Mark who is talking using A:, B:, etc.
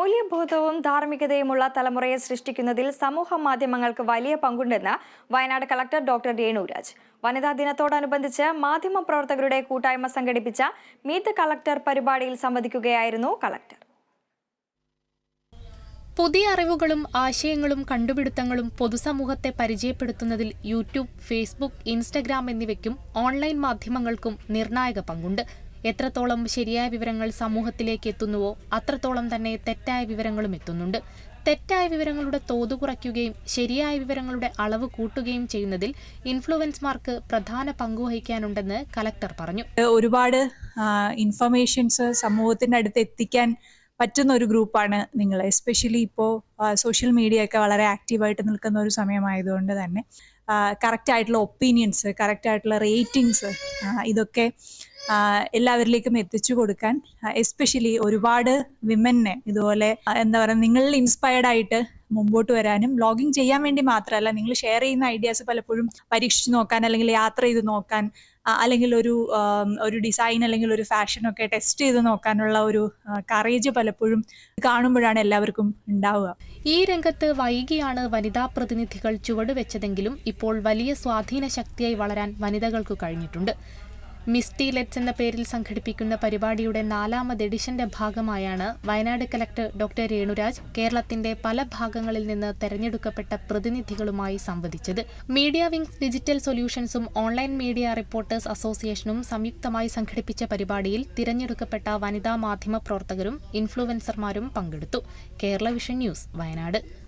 A: മൂല്യബോധവും ധാർമ്മികതയുമുള്ള തലമുറയെ സൃഷ്ടിക്കുന്നതിൽ സമൂഹ മാധ്യമങ്ങൾക്ക് വലിയ പങ്കുണ്ടെന്ന് വയനാട് കളക്ടർ ഡോക്ടർ രേണുരാജ്. വനിതാ ദിനത്തോടനുബന്ധിച്ച് മാധ്യമ പ്രവർത്തകരുടെ കൂട്ടായ്മ സംഘടിപ്പിച്ച മീറ്റ് കളക്ടർ പരിപാടിയിൽ സംവദിക്കുകയായിരുന്നു കളക്ടർ.
B: പുതിയ അറിവുകളും ആശയങ്ങളും കണ്ടുപിടുത്തങ്ങളും പൊതുസമൂഹത്തെ പരിചയപ്പെടുത്തുന്നതിൽ യൂട്യൂബ് ഫേസ്ബുക്ക് ഇൻസ്റ്റഗ്രാം എന്നിവയ്ക്കും ഓൺലൈൻ മാധ്യമങ്ങൾക്കും നിർണായക പങ്കുണ്ട്. എത്രത്തോളം ശരിയായ വിവരങ്ങൾ സമൂഹത്തിലേക്ക് എത്തുന്നുവോ അത്രത്തോളം തന്നെ തെറ്റായ വിവരങ്ങളും എത്തുന്നുണ്ട്. തെറ്റായ വിവരങ്ങളുടെ തോത് കുറയ്ക്കുകയും ശരിയായ വിവരങ്ങളുടെ അളവ് കൂട്ടുകയും ചെയ്യുന്നതിൽ ഇൻഫ്ലുവൻസ്മാർക്ക് പ്രധാന പങ്കുവഹിക്കാനുണ്ടെന്ന് കലക്ടർ പറഞ്ഞു.
C: ഒരുപാട് ഇൻഫർമേഷൻസ് സമൂഹത്തിന്റെ അടുത്ത് എത്തിക്കാൻ പറ്റുന്ന ഒരു ഗ്രൂപ്പാണ് നിങ്ങൾ. എസ്പെഷ്യലി ഇപ്പോൾ സോഷ്യൽ മീഡിയ ഒക്കെ വളരെ ആക്റ്റീവായിട്ട് നിൽക്കുന്ന ഒരു സമയമായതുകൊണ്ട് തന്നെ. കറക്റ്റ് ആയിട്ടുള്ള ഒപ്പീനിയൻസ് കറക്റ്റ് ആയിട്ടുള്ള റേറ്റിംഗ്സ് ഇതൊക്കെ എല്ലാവരിലേക്കും എത്തിച്ചു കൊടുക്കാൻ എസ്പെഷ്യലി ഒരുപാട് വിമനെ ഇതുപോലെ എന്താ പറയുക നിങ്ങളിൽ ഇൻസ്പയർഡ് ആയിട്ട് മുമ്പോട്ട് വരാനും ബ്ലോഗിംഗ് ചെയ്യാൻ വേണ്ടി മാത്രമല്ല നിങ്ങൾ ഷെയർ ചെയ്യുന്ന ഐഡിയാസ് പലപ്പോഴും പരീക്ഷിച്ച് നോക്കാൻ അല്ലെങ്കിൽ യാത്ര ചെയ്ത് നോക്കാൻ അല്ലെങ്കിൽ ഒരു ഒരു ഡിസൈൻ അല്ലെങ്കിൽ ഒരു ഫാഷൻ ഒക്കെ ടെസ്റ്റ് ചെയ്ത് നോക്കാനുള്ള ഒരു കറേജ് പലപ്പോഴും കാണുമ്പോഴാണ് എല്ലാവർക്കും ഉണ്ടാവുക.
B: ഈ രംഗത്ത് വൈകിയാണ് വനിതാ പ്രതിനിധികൾ ചുവടുവെച്ചതെങ്കിലും ഇപ്പോൾ വലിയ സ്വാധീന ശക്തിയായി വളരാൻ വനിതകൾക്ക് കഴിഞ്ഞിട്ടുണ്ട്. മിസ്റ്റി ലെറ്റ്സ് എന്ന പേരിൽ സംഘടിപ്പിക്കുന്ന പരിപാടിയുടെ നാലാമത് എഡിഷന്റെ ഭാഗമായാണ് വയനാട് കലക്ടർ ഡോക്ടർ രേണുരാജ് കേരളത്തിന്റെ പല ഭാഗങ്ങളിൽ നിന്ന് തെരഞ്ഞെടുക്കപ്പെട്ട പ്രതിനിധികളുമായി സംവദിച്ചത്. മീഡിയ വിങ്സ് ഡിജിറ്റൽ സൊല്യൂഷൻസും ഓൺലൈൻ മീഡിയ റിപ്പോർട്ടേഴ്സ് അസോസിയേഷനും സംയുക്തമായി സംഘടിപ്പിച്ച പരിപാടിയിൽ തിരഞ്ഞെടുക്കപ്പെട്ട വനിതാ മാധ്യമ പ്രവർത്തകരും ഇൻഫ്ലുവൻസർമാരും പങ്കെടുത്തു. Kerala vision news Wayanad.